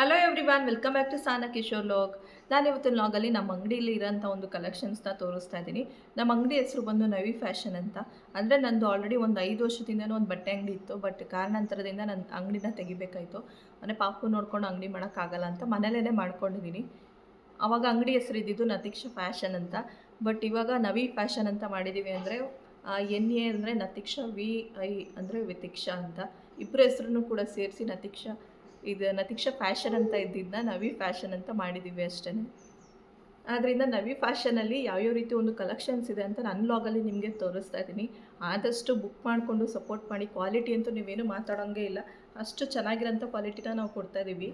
Hello everyone welcome back to Sana Kishore log ನಾನು ಇವತ್ತಿನ ಲಾಗಲ್ಲಿ ನಮ್ಮ ಅಂಗಡಿಯಲ್ಲಿ ಇರೋಂಥ ಒಂದು ಕಲೆಕ್ಷನ್ಸ್ನ ತೋರಿಸ್ತಾ ಇದ್ದೀನಿ. ನಮ್ಮ ಅಂಗಡಿ ಹೆಸರು ಬಂದು ನವಿ ಫ್ಯಾಷನ್ ಅಂತ. ಅಂದರೆ ನಂದು ಆಲ್ರೆಡಿ ಒಂದು ಐದು ವರ್ಷದಿಂದನೂ ಒಂದು ಬಟ್ಟೆ ಅಂಗಡಿ ಇತ್ತು. ಬಟ್ ಕಾರಣಾಂತರದಿಂದ ನನ್ನ ಅಂಗಡಿನ ತೆಗಿಬೇಕಾಯಿತು. ಮನೆ ಪಾಪು ನೋಡ್ಕೊಂಡು ಅಂಗಡಿ ಮಾಡೋಕ್ಕಾಗಲ್ಲ ಅಂತ ಮನೇಲೇ ಮಾಡ್ಕೊಂಡಿದ್ದೀನಿ ಆವಾಗ ಅಂಗಡಿ ಹೆಸರು ಇದ್ದಿದ್ದು ನತೀಕ್ಷ ಫ್ಯಾಷನ್ ಅಂತ. ಬಟ್ ಇವಾಗ ನವಿ ಫ್ಯಾಷನ್ ಅಂತ ಮಾಡಿದ್ದೀವಿ ಅಂದರೆ ಎನ್ ಎ ಅಂದರೆ ನತೀಕ್ಷ, ವಿ ಐ ಅಂದರೆ ವಿತಿಕ್ಷ ಅಂತ. ಇಬ್ಬರ ಹೆಸರನ್ನು ಕೂಡ ಸೇರಿಸಿ ನತೀಕ್ಷ ಇದು ನತೀಕ್ಷ ಫ್ಯಾಷನ್ ಅಂತ ಇದ್ದಿದ್ದ ನವಿ ಫ್ಯಾಷನ್ ಅಂತ ಮಾಡಿದ್ದೀವಿ ಅಷ್ಟೇ ಆದ್ದರಿಂದ ನವಿ ಫ್ಯಾಷನಲ್ಲಿ ಯಾವ್ಯಾವ ರೀತಿ ಒಂದು ಕಲೆಕ್ಷನ್ಸ್ ಇದೆ ಅಂತ ನನ್ನ ಲಾಗಲ್ಲಿ ನಿಮಗೆ ತೋರಿಸ್ತಾ ಇದ್ದೀನಿ. ಆದಷ್ಟು ಬುಕ್ ಮಾಡಿಕೊಂಡು ಸಪೋರ್ಟ್ ಮಾಡಿ ಕ್ವಾಲಿಟಿ ಅಂತೂ ನೀವೇನು ಮಾತಾಡೋಂಗೇ ಇಲ್ಲ. ಅಷ್ಟು ಚೆನ್ನಾಗಿರೋಂಥ ಕ್ವಾಲಿಟಿನ ನಾವು ಕೊಡ್ತಾ ಇದ್ದೀವಿ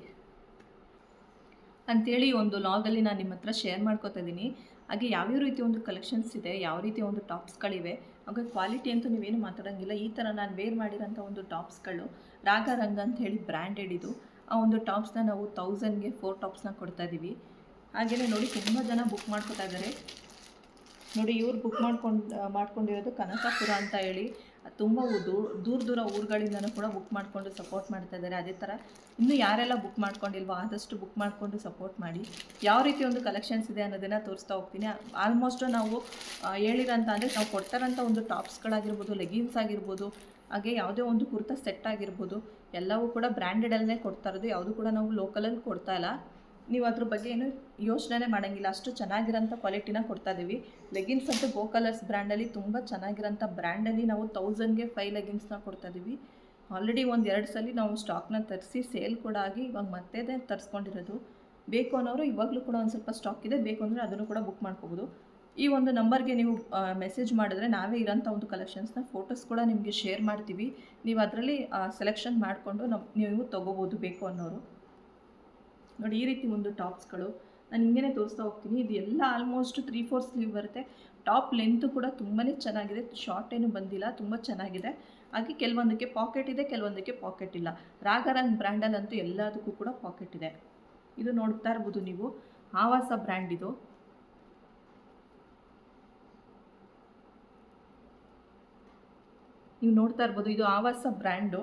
ಅಂಥೇಳಿ ಒಂದು ಲಾಗಲ್ಲಿ ನಾನು ನಿಮ್ಮ ಹತ್ರ ಶೇರ್ ಮಾಡ್ಕೋತಾ ಇದ್ದೀನಿ ಹಾಗೆ ಯಾವ್ಯಾವ ರೀತಿ ಒಂದು ಕಲೆಕ್ಷನ್ಸ್ ಇದೆ, ಯಾವ ರೀತಿ ಒಂದು ಟಾಪ್ಸ್ಗಳಿವೆ ಹಾಗೆ ಕ್ವಾಲಿಟಿ ಅಂತೂ ನೀವೇನು ಮಾತಾಡೋಂಗಿಲ್ಲ. ಈ ಥರ ನಾನು ವೇರ್ ಮಾಡಿರೋಂಥ ಒಂದು ಟಾಪ್ಸ್ಗಳು ರಾಗ ರಂಗ ಅಂತ ಹೇಳಿ ಬ್ರ್ಯಾಂಡೆಡ್ ಇದು, ಆ ಒಂದು ಟಾಪ್ಸ್ನ ನಾವು ತೌಸಂಡ್ಗೆ ಫೋರ್ ಟಾಪ್ಸ್ನ ಕೊಡ್ತಾ ಇದ್ದೀವಿ ಹಾಗೆಯೇ ನೋಡಿ ತುಂಬ ಜನ ಬುಕ್ ಮಾಡ್ಕೋತಾ ಇದ್ದಾರೆ ನೋಡಿ ಇವ್ರು ಬುಕ್ ಮಾಡ್ಕೊಂಡು ಮಾಡ್ಕೊಂಡಿರೋದು ಕನಕಪುರ ಅಂತ ಹೇಳಿ. ತುಂಬ ದೂರ ದೂರ ದೂರ ಊರುಗಳಿಂದನೂ ಕೂಡ ಬುಕ್ ಮಾಡಿಕೊಂಡು ಸಪೋರ್ಟ್ ಮಾಡ್ತಾ ಇದ್ದಾರೆ. ಅದೇ ಥರ ಇನ್ನು ಯಾರೆಲ್ಲ ಬುಕ್ ಮಾಡ್ಕೊಂಡಿಲ್ವೋ ಆದಷ್ಟು ಬುಕ್ ಮಾಡಿಕೊಂಡು ಸಪೋರ್ಟ್ ಮಾಡಿ. ಯಾವ ರೀತಿ ಒಂದು ಕಲೆಕ್ಷನ್ಸ್ ಇದೆ ಅನ್ನೋದನ್ನು ತೋರಿಸ್ತಾ ಹೋಗ್ತೀನಿ. ಆಲ್ಮೋಸ್ಟು ನಾವು ಹೇಳಿರೋಂಥ ಅಂದರೆ ನಾವು ಕೊಡ್ತಾರಂಥ ಒಂದು ಟಾಪ್ಸ್ಗಳಾಗಿರ್ಬೋದು ಲೆಗಿನ್ಸ್ ಆಗಿರ್ಬೋದು, ಹಾಗೆ ಯಾವುದೇ ಒಂದು ಕುರ್ತಾ ಸೆಟ್ ಆಗಿರ್ಬೋದು, ಎಲ್ಲವೂ ಕೂಡ ಬ್ರ್ಯಾಂಡೆಡಲ್ಲೇ ಕೊಡ್ತಾ ಇರೋದು. ಯಾವುದು ಕೂಡ ನಾವು ಲೋಕಲಲ್ಲಿ ಕೊಡ್ತಾ ಇಲ್ಲ. ನೀವು ಅದ್ರ ಬಗ್ಗೆ ಏನು ಯೋಚನೆ ಮಾಡೋಂಗಿಲ್ಲ. ಅಷ್ಟು ಚೆನ್ನಾಗಿರೋಂಥ ಕ್ವಾಲಿಟಿನ ಕೊಡ್ತಾ ಇದ್ದೀವಿ ಲೆಗಿನ್ಸ್ ಅಂತೂ ಗೋ ಕಲರ್ಸ್ ಬ್ರ್ಯಾಂಡಲ್ಲಿ ತುಂಬ ಚೆನ್ನಾಗಿರೋಂಥ ಬ್ರ್ಯಾಂಡಲ್ಲಿ ನಾವು ತೌಸಂಡ್ಗೆ ಫೈವ್ ಲೆಗಿನ್ಸ್ನ ಕೊಡ್ತಾ ಇದ್ದೀವಿ ಆಲ್ರೆಡಿ ಒಂದು ಎರಡು ಸಲ ನಾವು ಸ್ಟಾಕ್ನ ತರಿಸಿ ಸೇಲ್ ಕೂಡ ಆಗಿ ಇವಾಗ ಮತ್ತೆ ತರಿಸ್ಕೊಂಡಿರೋದು. ಬೇಕು ಅನ್ನೋರು ಇವಾಗಲೂ ಕೂಡ ಒಂದು ಸ್ವಲ್ಪ ಸ್ಟಾಕ್ ಇದೆ. ಬೇಕು ಅಂದರೆ ಅದನ್ನು ಕೂಡ ಬುಕ್ ಮಾಡ್ಕೋಬೋದು. ಈ ಒಂದು ನಂಬರ್ಗೆ ನೀವು ಮೆಸೇಜ್ ಮಾಡಿದ್ರೆ ನಾವೇ ಇರೋಂಥ ಒಂದು ಕಲೆಕ್ಷನ್ಸ್ನ ಫೋಟೋಸ್ ಕೂಡ ನಿಮಗೆ ಶೇರ್ ಮಾಡ್ತೀವಿ. ನೀವು ಅದರಲ್ಲಿ ಸೆಲೆಕ್ಷನ್ ಮಾಡಿಕೊಂಡು ನಮ್ಮ ನೀವು ತೊಗೋಬೋದು ಬೇಕು ಅನ್ನೋರು. ನೋಡಿ, ಈ ರೀತಿ ಒಂದು ಟಾಪ್ಸ್ಗಳು ನಾನು ಹಿಂಗೆ ತೋರಿಸ್ತಾ ಹೋಗ್ತೀನಿ. ಇದು ಎಲ್ಲ ಆಲ್ಮೋಸ್ಟ್ ತ್ರೀ ಫೋರ್ ಸ್ಲೀವ್ ಬರುತ್ತೆ. ಟಾಪ್ ಲೆಂತು ಕೂಡ ತುಂಬಾ ಚೆನ್ನಾಗಿದೆ. ಶಾರ್ಟ್ ಏನು ಬಂದಿಲ್ಲ, ತುಂಬ ಚೆನ್ನಾಗಿದೆ. ಹಾಗೆ ಕೆಲವೊಂದಕ್ಕೆ ಪಾಕೆಟ್ ಇದೆ, ಕೆಲವೊಂದಕ್ಕೆ ಪಾಕೆಟ್ ಇಲ್ಲ. ರಾಗರಂಗ್ ಬ್ರ್ಯಾಂಡಲ್ಲಂತೂ ಎಲ್ಲದಕ್ಕೂ ಕೂಡ ಪಾಕೆಟ್ ಇದೆ. ಇದು ನೋಡ್ತಾ ಇರ್ಬೋದು ನೀವು. ಆವಾಸ ಬ್ರ್ಯಾಂಡ್ ಇದು. ನೀವು ನೋಡ್ತಾ ಇರ್ಬೋದು, ಇದು ಆವಾಸ ಬ್ರ್ಯಾಂಡು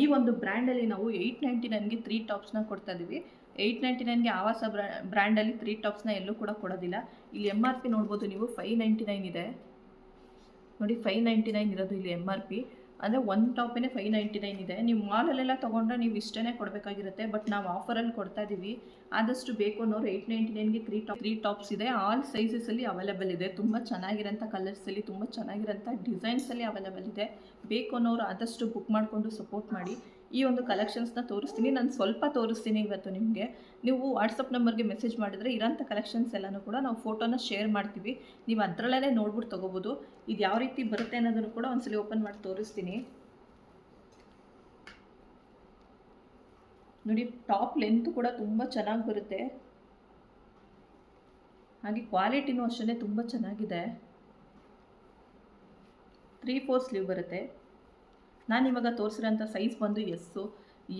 ಈ ಒಂದು ಬ್ರ್ಯಾಂಡಲ್ಲಿ ನಾವು ಏಯ್ಟ್ ನೈಂಟಿ ನೈನ್ಗೆ ತ್ರೀ ಟಾಪ್ಸ್ನ ಕೊಡ್ತಾ ಇದ್ದೀವಿ. ಏಯ್ಟ್ ನೈಂಟಿ ನೈನ್ಗೆ ಆವಾಸ ಬ್ರಾ, ಬ್ರ್ಯಾಂಡಲ್ಲಿ ತ್ರೀ ಟಾಪ್ಸ್ನ ಎಲ್ಲೂ ಕೂಡ ಕೊಡೋದಿಲ್ಲ. ಇಲ್ಲಿ ಎಂ ಆರ್ ಪಿ ನೋಡ್ಬೋದು ನೀವು ಫೈವ್ ನೈಂಟಿ ನೈನ್ ಇದೆ. ನೋಡಿ ಫೈವ್ ನೈಂಟಿ ನೈನ್ ಇರೋದು ಇಲ್ಲಿ ಎಂ ಆರ್ ಪಿ ಅಂದರೆ ಒಂದು ಟಾಪೇ ಫೈವ್ ನೈಂಟಿ ನೈನ್ ಇದೆ. ನೀವು ಮಾಲಲ್ಲೆಲ್ಲ ತೊಗೊಂಡ್ರೆ ನೀವು ಇಷ್ಟೇ ಕೊಡಬೇಕಾಗಿರುತ್ತೆ, ಬಟ್ ನಾವು ಆಫರಲ್ಲಿ ಕೊಡ್ತಾ ಇದ್ದೀವಿ ಆದಷ್ಟು ಬೇಕು ಅನ್ನೋರು ಏಯ್ಟ್ ನೈಂಟಿ ನೈನ್ಗೆ ತ್ರೀ ಟಾಪ್ ತ್ರೀ ಟಾಪ್ಸ್ ಇದೆ. ಆಲ್ ಸೈಜಸಲ್ಲಿ ಅವೈಲೇಬಲ್ ಇದೆ. ತುಂಬ ಚೆನ್ನಾಗಿರೋಂಥ ಕಲರ್ಸಲ್ಲಿ ತುಂಬ ಚೆನ್ನಾಗಿರೋಂಥ ಡಿಸೈನ್ಸಲ್ಲಿ ಅವೈಲೇಬಲ್ ಇದೆ. ಬೇಕು ಅನ್ನೋರು ಆದಷ್ಟು ಬುಕ್ ಮಾಡಿಕೊಂಡು ಸಪೋರ್ಟ್ ಮಾಡಿ. ಈ ಒಂದು ಕಲೆಕ್ಷನ್ಸ್ನ ತೋರಿಸ್ತೀನಿ. ನಾನು ಸ್ವಲ್ಪ ತೋರಿಸ್ತೀನಿ ಇವತ್ತು ನಿಮಗೆ. ನೀವು ವಾಟ್ಸಪ್ ನಂಬರ್ಗೆ ಮೆಸೇಜ್ ಮಾಡಿದರೆ ಇರೋಂಥ ಕಲೆಕ್ಷನ್ಸ್ ಎಲ್ಲನೂ ಕೂಡ ನಾವು ಫೋಟೋನ ಶೇರ್ ಮಾಡ್ತೀವಿ. ನೀವು ಅದರಲ್ಲೇ ನೋಡ್ಬಿಟ್ಟು ತೊಗೋಬೋದು. ಇದು ಯಾವ ರೀತಿ ಬರುತ್ತೆ ಅನ್ನೋದನ್ನು ಕೂಡ ಒಂದ್ಸಲಿ ಓಪನ್ ಮಾಡಿ ತೋರಿಸ್ತೀನಿ. ನೋಡಿ ಟಾಪ್ ಲೆಂತ್ ಕೂಡ ತುಂಬ ಚೆನ್ನಾಗಿ ಬರುತ್ತೆ. ಹಾಗೆ ಕ್ವಾಲಿಟಿನೂ ಅಷ್ಟೇ ತುಂಬ ಚೆನ್ನಾಗಿದೆ. ತ್ರೀ ಫೋರ್ ಸ್ಲೀವ್ ಬರುತ್ತೆ. ನಾನು ಇವಾಗ ತೋರಿಸಿರೋಂಥ ಸೈಜ್ ಬಂದು ಎಸ್ಸು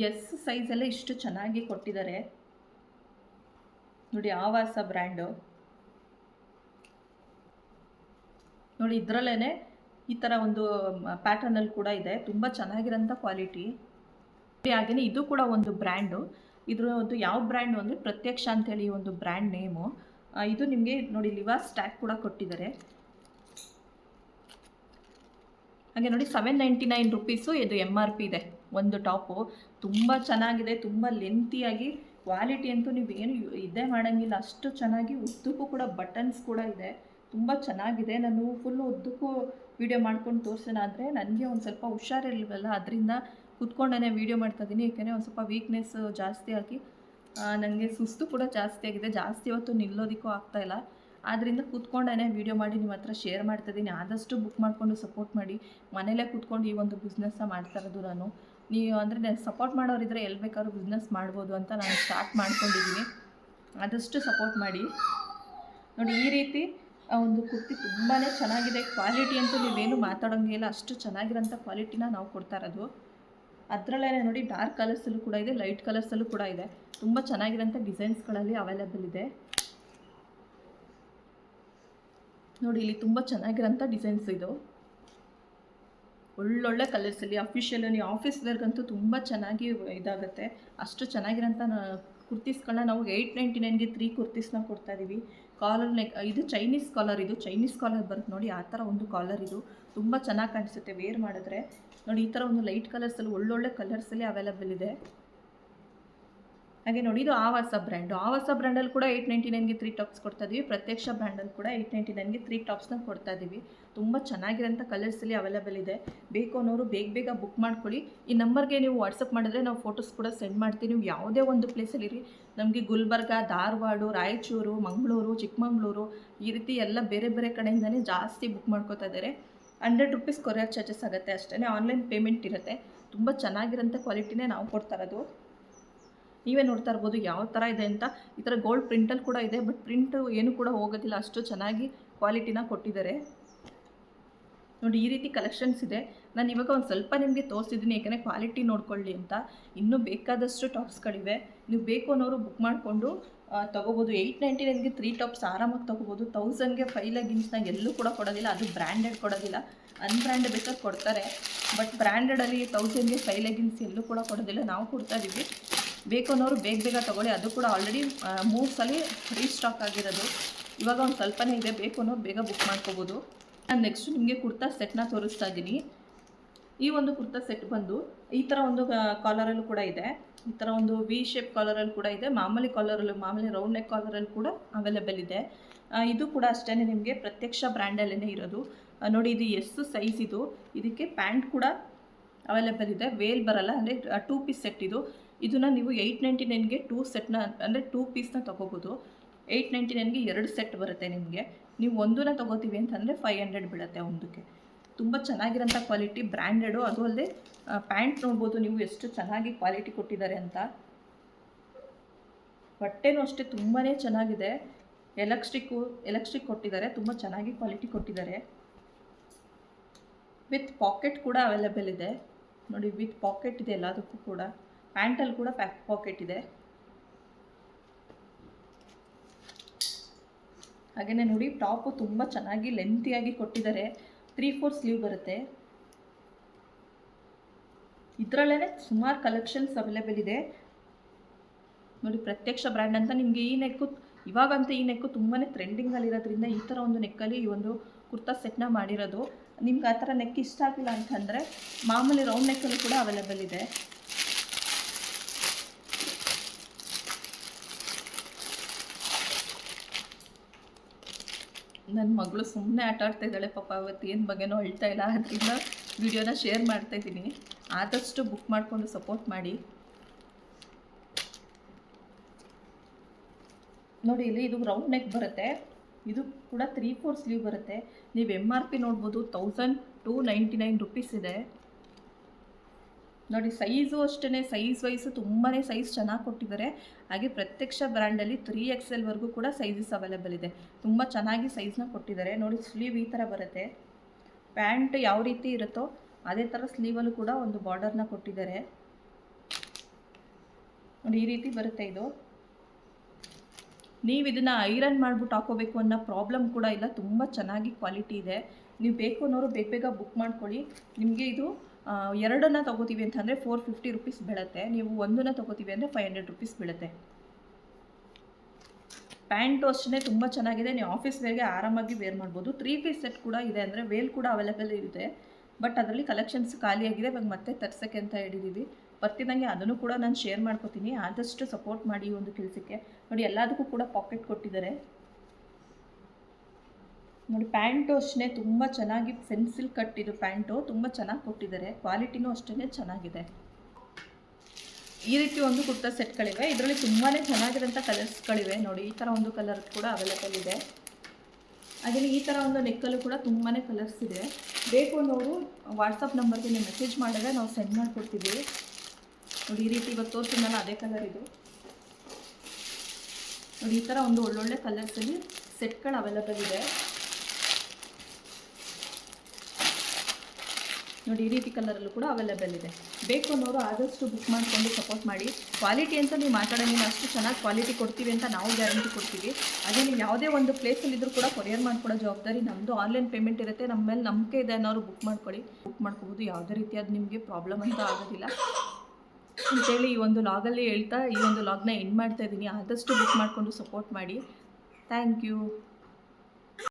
ಎಸ್ ಸೈಜೆಲ್ಲ ಇಷ್ಟು ಚೆನ್ನಾಗಿ ಕೊಟ್ಟಿದ್ದಾರೆ. ನೋಡಿ ಆವಾಸ ಬ್ರ್ಯಾಂಡು ನೋಡಿ ಇದರಲ್ಲೇ ಈ ಥರ ಒಂದು ಪ್ಯಾಟರ್ನಲ್ಲಿ ಕೂಡ ಇದೆ. ತುಂಬ ಚೆನ್ನಾಗಿರೋಂಥ ಕ್ವಾಲಿಟಿ ಹಾಗೆಯೇ ಇದು ಕೂಡ ಒಂದು ಬ್ರ್ಯಾಂಡು ಇದ್ರ ಒಂದು ಯಾವ ಬ್ರ್ಯಾಂಡು ಅಂದರೆ ಪ್ರತ್ಯಕ್ಷ ಅಂತೇಳಿ ಒಂದು ಬ್ರ್ಯಾಂಡ್ ನೇಮು ಇದು ನಿಮಗೆ ನೋಡಿ ಲಿವಾಸ್ ಸ್ಟ್ಯಾಕ್ ಕೂಡ ಕೊಟ್ಟಿದ್ದಾರೆ. ಹಾಗೆ ನೋಡಿ ಸೆವೆನ್ ನೈಂಟಿ ನೈನ್ ರುಪೀಸು ಇದು ಎಂ ಆರ್ ಪಿ ಇದೆ. ಒಂದು ಟಾಪು ತುಂಬ ಚೆನ್ನಾಗಿದೆ, ತುಂಬ ಲೆಂತಿಯಾಗಿ ಕ್ವಾಲಿಟಿ ಅಂತೂ ನೀವು ಏನು ಇದೇ ಮಾಡೋಂಗಿಲ್ಲ. ಅಷ್ಟು ಚೆನ್ನಾಗಿ ಉದ್ದಕ್ಕೂ ಕೂಡ ಬಟನ್ಸ್ ಕೂಡ ಇದೆ. ತುಂಬ ಚೆನ್ನಾಗಿದೆ. ನಾನು ಫುಲ್ಲು ಉದ್ದಕ್ಕೂ ವೀಡಿಯೋ ಮಾಡ್ಕೊಂಡು ತೋರಿಸೋಣ ಆದರೆ ನನಗೆ ಒಂದು ಸ್ವಲ್ಪ ಹುಷಾರಿಲ್ವಲ್ಲ ಅದರಿಂದ ಕುತ್ಕೊಂಡೇ ವೀಡಿಯೋ ಮಾಡ್ತಾ ಇದ್ದೀನಿ ಏಕೆಂದರೆ ಒಂದು ಸ್ವಲ್ಪ ವೀಕ್ನೆಸ್ಸು ಜಾಸ್ತಿ ಆಗಿ ನನಗೆ ಸುಸ್ತು ಕೂಡ ಜಾಸ್ತಿ ಆಗಿದೆ. ಜಾಸ್ತಿ ಹೊತ್ತು ನಿಲ್ಲೋದಕ್ಕೂ ಆಗ್ತಾಯಿಲ್ಲ ಆದ್ದರಿಂದ ಕೂತ್ಕೊಂಡೇ ವೀಡಿಯೋ ಮಾಡಿ ನಿಮ್ಮ ಹತ್ರ ಶೇರ್ ಮಾಡ್ತಾ ಇದ್ದೀನಿ. ಆದಷ್ಟು ಬುಕ್ ಮಾಡಿಕೊಂಡು ಸಪೋರ್ಟ್ ಮಾಡಿ. ಮನೇಲೇ ಕೂತ್ಕೊಂಡು ಈ ಒಂದು ಬಿಸ್ನೆಸ್ನ ಮಾಡ್ತಾ ಇರೋದು ನಾನು. ನೀವು ಅಂದರೆ ಸಪೋರ್ಟ್ ಮಾಡೋರಿದ್ರೆ ಎಲ್ಲಿ ಬೇಕಾದ್ರೂ ಬಿಸ್ನೆಸ್ ಮಾಡ್ಬೋದು ಅಂತ ನಾನು ಸ್ಟಾರ್ಟ್ ಮಾಡ್ಕೊಂಡಿದ್ದೀನಿ. ಆದಷ್ಟು ಸಪೋರ್ಟ್ ಮಾಡಿ. ನೋಡಿ ಈ ರೀತಿ ಒಂದು ಕುರ್ತಿ ತುಂಬಾ ಚೆನ್ನಾಗಿದೆ. ಕ್ವಾಲಿಟಿ ಅಂತೂ ನೀವೇನು ಮಾತಾಡೋಂಗೆ ಇಲ್ಲ. ಅಷ್ಟು ಚೆನ್ನಾಗಿರೋಂಥ ಕ್ವಾಲಿಟಿನ ನಾವು ಕೊಡ್ತಾ ಇರೋದು. ಅದರಲ್ಲೇ ನೋಡಿ ಡಾರ್ಕ್ ಕಲರ್ಸಲ್ಲೂ ಕೂಡ ಇದೆ ಲೈಟ್ ಕಲರ್ಸಲ್ಲೂ ಕೂಡ ಇದೆ. ತುಂಬ ಚೆನ್ನಾಗಿರೋಂಥ ಡಿಸೈನ್ಸ್ಗಳಲ್ಲಿ ಅವೈಲೇಬಲ್ ಇದೆ. ನೋಡಿ, ಇಲ್ಲಿ ತುಂಬ ಚೆನ್ನಾಗಿರೋಂಥ ಡಿಸೈನ್ಸ್ ಇದು. ಒಳ್ಳೊಳ್ಳೆ ಕಲರ್ಸಲ್ಲಿ ಅಫಿಷಿಯಲ್ ನೀವು ಆಫೀಸ್ ವೇರ್ಗಂತೂ ತುಂಬ ಚೆನ್ನಾಗಿ ಇದಾಗುತ್ತೆ. ಅಷ್ಟು ಚೆನ್ನಾಗಿರೋಂಥ ಕುರ್ತೀಸ್ಗಳನ್ನ ನಾವು ಏಯ್ಟ್ ನೈಂಟಿ ನೈನ್ಗೆ ತ್ರೀ ಕುರ್ತೀಸ್ನ ಕೊಡ್ತಾ ಇದ್ದೀವಿ ಕಾಲರ್ ನೆಕ್ ಇದು ಚೈನೀಸ್ ಕಾಲರ್ ಇದು ಚೈನೀಸ್ ಕಾಲರ್ ಬರುತ್ತೆ ನೋಡಿ, ಆ ಥರ ಒಂದು ಕಾಲರ್ ಇದು. ತುಂಬ ಚೆನ್ನಾಗಿ ಕಾಣಿಸುತ್ತೆ ವೇರ್ ಮಾಡಿದ್ರೆ. ನೋಡಿ, ಈ ಥರ ಒಂದು ಲೈಟ್ ಕಲರ್ಸಲ್ಲಿ ಒಳ್ಳೊಳ್ಳೆ ಕಲರ್ಸಲ್ಲಿ ಅವೈಲಬಲ್ ಇದೆ. ಹಾಗೆ ನೋಡಿ, ಇದು ಆವಾಸ ಬ್ರ್ಯಾಂಡು. ಆವಾಸ ಬ್ರ್ಯಾಂಡಲ್ಲಿ ಕೂಡ ಏಯ್ಟ್ ನೈಂಟಿ ನೈನ್ಗೆ ತ್ರೀ ಟಾಪ್ಸ್ ಕೊಡ್ತಾ ಇದ್ದೀವಿ ಪ್ರತ್ಯಕ್ಷ ಬ್ರ್ಯಾಂಡಲ್ಲಿ ಕೂಡ ಏಯ್ಟ್ ನೈಂಟಿ ನೈನ್ಗೆ ತ್ರೀ ಟಾಪ್ಸ್ನ ಕೊಡ್ತಾ ಇದ್ದೀವಿ ತುಂಬ ಚೆನ್ನಾಗಿರೋಂಥ ಕಲರ್ಸಲ್ಲಿ ಅವೈಲೇಬಲ್ ಇದೆ. ಬೇಕು ಅನ್ನೋರು ಬೇಗ ಬೇಗ ಬುಕ್ ಮಾಡ್ಕೊಳ್ಳಿ. ಈ ನಂಬರ್ಗೆ ನೀವು ವಾಟ್ಸಪ್ ಮಾಡಿದ್ರೆ ನಾವು ಫೋಟೋಸ್ ಕೂಡ ಸೆಂಡ್ ಮಾಡ್ತೀವಿ. ನೀವು ಯಾವುದೇ ಒಂದು ಪ್ಲೇಸಲ್ಲಿರಿ ನಮಗೆ ಗುಲ್ಬರ್ಗ, ಧಾರವಾಡ, ರಾಯಚೂರು, ಮಂಗಳೂರು, ಚಿಕ್ಕಮಂಗ್ಳೂರು ಈ ರೀತಿ ಎಲ್ಲ ಬೇರೆ ಬೇರೆ ಕಡೆಯಿಂದನೇ ಜಾಸ್ತಿ ಬುಕ್ ಮಾಡ್ಕೋತಾ ಇದ್ದಾರೆ. ಹಂಡ್ರೆಡ್ ರುಪೀಸ್ ಕೊರಿಯರ್ ಚಾರ್ಜಸ್ ಆಗುತ್ತೆ ಅಷ್ಟೇ. ಆನ್ಲೈನ್ ಪೇಮೆಂಟ್ ಇರುತ್ತೆ. ತುಂಬ ಚೆನ್ನಾಗಿರೋಂಥ ಕ್ವಾಲಿಟಿನೇ ನಾವು ಕೊಡ್ತಾ ಇರೋದು. ನೀವೇ ನೋಡ್ತಾ ಇರ್ಬೋದು ಯಾವ ಥರ ಇದೆ ಅಂತ. ಈ ಥರ ಗೋಲ್ಡ್ ಪ್ರಿಂಟಲ್ಲಿ ಕೂಡ ಇದೆ ಬಟ್ ಪ್ರಿಂಟ್ ಏನು ಕೂಡ ಹೋಗೋದಿಲ್ಲ. ಅಷ್ಟು ಚೆನ್ನಾಗಿ ಕ್ವಾಲಿಟಿನ ಕೊಟ್ಟಿದ್ದಾರೆ. ನೋಡಿ, ಈ ರೀತಿ ಕಲೆಕ್ಷನ್ಸ್ ಇದೆ. ನಾನು ಇವಾಗ ಒಂದು ಸ್ವಲ್ಪ ನಿಮಗೆ ತೋರಿಸಿದ್ದೀನಿ ಯಾಕಂದರೆ ಕ್ವಾಲಿಟಿ ನೋಡ್ಕೊಳ್ಳಿ ಅಂತ. ಇನ್ನೂ ಬೇಕಾದಷ್ಟು ಟಾಪ್ಸ್ಗಳಿವೆ ನೀವು ಬೇಕು ಅನ್ನೋರು ಬುಕ್ ಮಾಡಿಕೊಂಡು ತೊಗೋಬೋದು. ಏಯ್ಟ್ ನೈಂಟಿ ನೈನ್ಗೆ ತ್ರೀ ಟಾಪ್ಸ್ ಆರಾಮಾಗಿ ತೊಗೋಬೋದು. ತೌಸಂಡ್ಗೆ ಫೈವ್ ಲೆಗಿನ್ಸ್ನ ಎಲ್ಲೂ ಕೂಡ ಕೊಡೋದಿಲ್ಲ. ಅದು ಬ್ರ್ಯಾಂಡೆಡ್ ಕೊಡೋದಿಲ್ಲ. ಅನ್ಬ್ರ್ಯಾಂಡ್ ಬೇಕಾದ್ರೆ ಕೊಡ್ತಾರೆ. ಬಟ್ ಬ್ರ್ಯಾಂಡೆಡಲ್ಲಿ ತೌಸಂಡ್ಗೆ ಫೈವ್ ಲೆಗಿನ್ಸ್ ಎಲ್ಲೂ ಕೂಡ ಕೊಡೋದಿಲ್ಲ. ನಾವು ಕೊಡ್ತಾ ಇದ್ದೀವಿ ಬೇಕು ಅನ್ನೋರು ಬೇಗ ಬೇಗ ತೊಗೊಳ್ಳಿ. ಅದು ಕೂಡ ಆಲ್ರೆಡಿ ಮೂರು ಸಲ ರೀಸ್ಟಾಕ್ ಆಗಿರೋದು. ಇವಾಗ ಒಂದು ಸ್ವಲ್ಪನೇ ಇದೆ. ಬೇಕು ಅನ್ನೋರು ಬೇಗ ಬುಕ್ ಮಾಡ್ಕೋಬೋದು. ನಾನು ನೆಕ್ಸ್ಟ್ ನಿಮಗೆ ಕುರ್ತಾ ಸೆಟ್ನ ತೋರಿಸ್ತಾ ಇದ್ದೀನಿ ಈ ಒಂದು ಕುರ್ತಾ ಸೆಟ್ ಬಂದು ಈ ಥರ ಒಂದು ಕಾಲರಲ್ಲೂ ಕೂಡ ಇದೆ. ಈ ಥರ ಒಂದು ವಿ ಶೇಪ್ ಕಾಲರಲ್ಲಿ ಕೂಡ ಇದೆ. ಮಾಮೂಲಿ ಕಾಲರಲ್ಲೂ ಮಾಮೂಲಿ ರೌಂಡ್ ನೆಕ್ ಕಾಲರಲ್ಲಿ ಕೂಡ ಅವೈಲೇಬಲ್ ಇದೆ. ಇದು ಕೂಡ ಅಷ್ಟೇ ನಿಮಗೆ ಪ್ರತ್ಯಕ್ಷ ಬ್ರ್ಯಾಂಡಲ್ಲೇ ಇರೋದು. ನೋಡಿ, ಇದು ಎಷ್ಟು ಸೈಜ್ ಇದು. ಇದಕ್ಕೆ ಪ್ಯಾಂಟ್ ಕೂಡ ಅವೈಲೇಬಲ್ ಇದೆ. ವೇಲ್ ಬರಲ್ಲ. ಅಂದರೆ ಟೂ ಪೀಸ್ ಸೆಟ್ ಇದು. ಇದನ್ನು ನೀವು ಏಯ್ಟ್ ನೈಂಟಿ ನೈನ್ಗೆ ಟೂ ಸೆಟ್ನ ಅಂದರೆ ಟೂ ಪೀಸ್ನ ತೊಗೋಬೋದು. ಏಯ್ಟ್ ನೈಂಟಿ ನೈನ್ಗೆ ಎರಡು ಸೆಟ್ ಬರುತ್ತೆ ನಿಮಗೆ. ನೀವು ಒಂದನ್ನ ತೊಗೋತೀವಿ ಅಂತಂದರೆ ಫೈವ್ ಹಂಡ್ರೆಡ್ ಬೀಳುತ್ತೆ ಒಂದಕ್ಕೆ. ತುಂಬ ಚೆನ್ನಾಗಿರೋಂಥ ಕ್ವಾಲಿಟಿ ಬ್ರ್ಯಾಂಡೆಡು ಅದು ಅಲ್ಲದೆ ಪ್ಯಾಂಟ್ ನೋಡ್ಬೋದು ನೀವು ಎಷ್ಟು ಚೆನ್ನಾಗಿ ಕ್ವಾಲಿಟಿ ಕೊಟ್ಟಿದ್ದಾರೆ ಅಂತ. ಬಟ್ಟೆನೂ ಅಷ್ಟೇ ತುಂಬಾ ಚೆನ್ನಾಗಿದೆ. ಎಲೆಕ್ಟ್ರಿಕ್ಕು ಎಲೆಕ್ಟ್ರಿಕ್ ಕೊಟ್ಟಿದ್ದಾರೆ, ತುಂಬ ಚೆನ್ನಾಗಿ ಕ್ವಾಲಿಟಿ ಕೊಟ್ಟಿದ್ದಾರೆ. ವಿತ್ ಪಾಕೆಟ್ ಕೂಡ ಅವೈಲೇಬಲ್ ಇದೆ. ನೋಡಿ ವಿತ್ ಪಾಕೆಟ್ ಇದೆ ಎಲ್ಲದಕ್ಕೂ ಕೂಡ. ಪ್ಯಾಂಟಲ್ಲಿ ಕೂಡ ಪ್ಯಾಕ್ ಪಾಕೆಟ್ ಇದೆ. ಹಾಗೆಯೇ ನೋಡಿ, ಟಾಪು ತುಂಬ ಚೆನ್ನಾಗಿ ಲೆಂತಿಯಾಗಿ ಕೊಟ್ಟಿದ್ದಾರೆ. ತ್ರೀ ಫೋರ್ ಸ್ಲೀವ್ ಬರುತ್ತೆ. ಇದರಲ್ಲೇ ಸುಮಾರು ಕಲೆಕ್ಷನ್ಸ್ ಅವೈಲೇಬಲ್ ಇದೆ. ನೋಡಿ, ಪ್ರತ್ಯಕ್ಷ ಬ್ರ್ಯಾಂಡ್ ಅಂತ ನಿಮಗೆ ಈ ನೆಕ್ಕು ಇವಾಗಂತೂ ಈ ನೆಕ್ಕು ತುಂಬಾ ಟ್ರೆಂಡಿಂಗಲ್ಲಿರೋದ್ರಿಂದ ಈ ಥರ ಒಂದು ನೆಕ್ಕಲ್ಲಿ ಈ ಒಂದು ಕುರ್ತಾ ಸೆಟ್ನ ಮಾಡಿರೋದು. ನಿಮ್ಗೆ ಆ ಥರ ನೆಕ್ ಇಷ್ಟ ಆಗಿಲ್ಲ ಅಂತಂದರೆ ಮಾಮೂಲಿ ರೌಂಡ್ ನೆಕ್ಕಲ್ಲಿ ಕೂಡ ಅವೈಲೇಬಲ್ ಇದೆ. ನನ್ನ ಮಗಳು ಸುಮ್ಮನೆ ಆಟ ಆಡ್ತಾ ಇದ್ದಾಳೆ ಪಾಪ, ಅವತ್ತು ಏನು ಬಗ್ಗೆನೂ ಅಳ್ತಾ ಇಲ್ಲ. ಅದರಿಂದ ವಿಡಿಯೋನ ಶೇರ್ ಮಾಡ್ತಾ ಇದ್ದೀನಿ. ಆದಷ್ಟು ಬುಕ್ ಮಾಡಿಕೊಂಡು ಸಪೋರ್ಟ್ ಮಾಡಿ. ನೋಡಿ, ಇಲ್ಲಿ ಇದು ರೌಂಡ್ ನೆಕ್ ಬರುತ್ತೆ. ಇದು ಕೂಡ ತ್ರೀ ಫೋರ್ ಸ್ಲೀವ್ ಬರುತ್ತೆ. ನೀವು ಎಂ ಆರ್ ಪಿ ನೋಡ್ಬೋದು thousand two ninety nine rupees ಇದೆ. ನೋಡಿ ಸೈಜು ಅಷ್ಟೇ ಸೈಜ್ ವೈಸು ತುಂಬಾ ಸೈಜ್ ಚೆನ್ನಾಗಿ ಕೊಟ್ಟಿದ್ದಾರೆ ಹಾಗೆ ಪ್ರತ್ಯಕ್ಷ ಬ್ರ್ಯಾಂಡಲ್ಲಿ ತ್ರೀ ಎಕ್ಸ್ ಎಲ್ವರೆಗೂ ಕೂಡ ಸೈಜಸ್ ಅವೈಲೇಬಲ್ ಇದೆ. ತುಂಬ ಚೆನ್ನಾಗಿ ಸೈಜ್ನ ಕೊಟ್ಟಿದ್ದಾರೆ ನೋಡಿ ಸ್ಲೀವ್ ಈ ಥರ ಬರುತ್ತೆ. ಪ್ಯಾಂಟ್ ಯಾವ ರೀತಿ ಇರುತ್ತೋ ಅದೇ ಥರ ಸ್ಲೀವಲ್ಲೂ ಕೂಡ ಒಂದು ಬಾರ್ಡರ್ನ ಕೊಟ್ಟಿದ್ದಾರೆ ನೋಡಿ, ಈ ರೀತಿ ಬರುತ್ತೆ ಇದು. ನೀವು ಇದನ್ನು ಐರನ್ ಮಾಡಿಬಿಟ್ಟು ಹಾಕೋಬೇಕು ಅನ್ನೋ ಪ್ರಾಬ್ಲಮ್ ಕೂಡ ಇಲ್ಲ. ತುಂಬ ಚೆನ್ನಾಗಿ ಕ್ವಾಲಿಟಿ ಇದೆ. ನೀವು ಬೇಕು ಅನ್ನೋರು ಬೇಗ ಬೇಗ ಬುಕ್ ಮಾಡ್ಕೊಳ್ಳಿ. ನಿಮಗೆ ಇದು ಎರಡನ್ನ ತೊಗೋತೀವಿ ಅಂತಂದರೆ ಫೋರ್ ಫಿಫ್ಟಿ ರುಪೀಸ್ ಬೀಳುತ್ತೆ. ನೀವು ಒಂದನ್ನ ತೊಗೋತೀವಿ ಅಂದರೆ ಫೈವ್ ಹಂಡ್ರೆಡ್ ರುಪೀಸ್ ಬೀಳುತ್ತೆ. ಪ್ಯಾಂಟು ಅಷ್ಟೇ ತುಂಬ ಚೆನ್ನಾಗಿದೆ. ನೀವು ಆಫೀಸ್ ವೇರ್ಗೆ ಆರಾಮಾಗಿ ವೇರ್ ಮಾಡ್ಬೋದು. ತ್ರೀ ಪೀಸ್ ಸೆಟ್ ಕೂಡ ಇದೆ ಅಂದರೆ ವೇಲ್ ಕೂಡ ಅವೈಲೇಬಲ್ ಇದೆ ಬಟ್ ಅದರಲ್ಲಿ ಕಲೆಕ್ಷನ್ಸ್ ಖಾಲಿಯಾಗಿದೆ ಇವಾಗ ಮತ್ತೆ ತರ್ಸೋಕ್ಕೆ ಅಂತ ಹೇಳಿದ್ದೀವಿ ಬರ್ತಿದ್ದಂಗೆ ಅದನ್ನು ಕೂಡ ನಾನು ಶೇರ್ ಮಾಡ್ಕೋತೀನಿ. ಆದಷ್ಟು ಸಪೋರ್ಟ್ ಮಾಡಿ ಒಂದು ಕೆಲಸಕ್ಕೆ. ನೋಡಿ, ಎಲ್ಲದಕ್ಕೂ ಕೂಡ ಪಾಕೆಟ್ ಕೊಟ್ಟಿದ್ದಾರೆ. ನೋಡಿ, ಪ್ಯಾಂಟು ಅಷ್ಟೇ ತುಂಬ ಚೆನ್ನಾಗಿ ಪೆನ್ಸಿಲ್ ಕಟ್ ಇದು ಪ್ಯಾಂಟು, ತುಂಬ ಚೆನ್ನಾಗಿ ಕೊಟ್ಟಿದ್ದಾರೆ. ಕ್ವಾಲಿಟಿನೂ ಅಷ್ಟೇ ಚೆನ್ನಾಗಿದೆ. ಈ ರೀತಿ ಒಂದು ಕುರ್ತಾ ಸೆಟ್ಗಳಿವೆ. ಇದರಲ್ಲಿ ತುಂಬಾ ಚೆನ್ನಾಗಿರೋಂಥ ಕಲರ್ಸ್ಗಳಿವೆ ನೋಡಿ, ಈ ಥರ ಒಂದು ಕಲರ್ ಕೂಡ ಅವೈಲೇಬಲ್ ಇದೆ. ಹಾಗೆಯೇ ಈ ಥರ ಒಂದು ನೆಕ್ಕಲ್ಲು ಕೂಡ ತುಂಬಾ ಕಲರ್ಸ್ ಇದೆ. ಬೇಕು ಅನ್ನೋರು ವಾಟ್ಸಪ್ ನಂಬರ್ಗೆ ನೀವು ಮೆಸೇಜ್ ಮಾಡಿದ್ರೆ ನಾವು ಸೆಂಡ್ ಮಾಡಿಕೊಡ್ತೀವಿ. ನೋಡಿ, ಈ ರೀತಿ ಇವತ್ತು ತೋರಿಸಿದ್ನಲ್ಲ ಅದೇ ಕಲರ್ ಇದು. ನೋಡಿ, ಈ ಥರ ಒಂದು ಒಳ್ಳೊಳ್ಳೆ ಕಲರ್ಸಲ್ಲಿ ಸೆಟ್ಗಳು ಅವೈಲೇಬಲ್ ಇದೆ. ನೋಡಿ ಈ ರೀತಿ ಕಲರಲ್ಲೂ ಕೂಡ ಅವೈಲೇಬಲ್ ಇದೆ. ಬೇಕು ಅನ್ನೋರು ಆದಷ್ಟು ಬುಕ್ ಮಾಡಿಕೊಂಡು ಸಪೋರ್ಟ್ ಮಾಡಿ. ಕ್ವಾಲಿಟಿ ಅಂತ ನೀವು ಮಾತಾಡೋಂಗಿಲ್ಲ ಅಷ್ಟು ಚೆನ್ನಾಗಿ ಕ್ವಾಲಿಟಿ ಕೊಡ್ತೀವಿ ಅಂತ ನಾವು ಗ್ಯಾರಂಟಿ ಕೊಡ್ತೀವಿ. ಅದೇ ನೀವು ಯಾವುದೇ ಒಂದು ಪ್ಲೇಸಲ್ಲಿದ್ದರೂ ಕೂಡ ಕೊರಿಯರ್ ಮಾಡ್ಕೊಡೋ ಜವಾಬ್ದಾರಿ ನಮ್ಮದು ಆನ್ಲೈನ್ ಪೇಮೆಂಟ್ ಇರುತ್ತೆ ನಮ್ಮ ಮೇಲೆ ನಂಬಿಕೆ ಇದೆ ಅನ್ನೋರು ಬುಕ್ ಮಾಡ್ಕೊಳ್ಳಿ. ಬುಕ್ ಮಾಡ್ಕೋಬೋದು, ಯಾವುದೇ ರೀತಿಯಾದ ನಿಮಗೆ ಪ್ರಾಬ್ಲಮ್ ಅಂತ ಆಗೋದಿಲ್ಲ. ಅಂತೇಳಿ ಈ ಒಂದು ಲಾಗಲ್ಲಿ ಹೇಳ್ತಾ, ಈ ಒಂದು ಲಾಗ್ನ ಎಂಡ್ ಮಾಡ್ತಾ ಇದ್ದೀನಿ. ಆದಷ್ಟು ಬುಕ್ ಮಾಡಿಕೊಂಡು ಸಪೋರ್ಟ್ ಮಾಡಿ. Thank you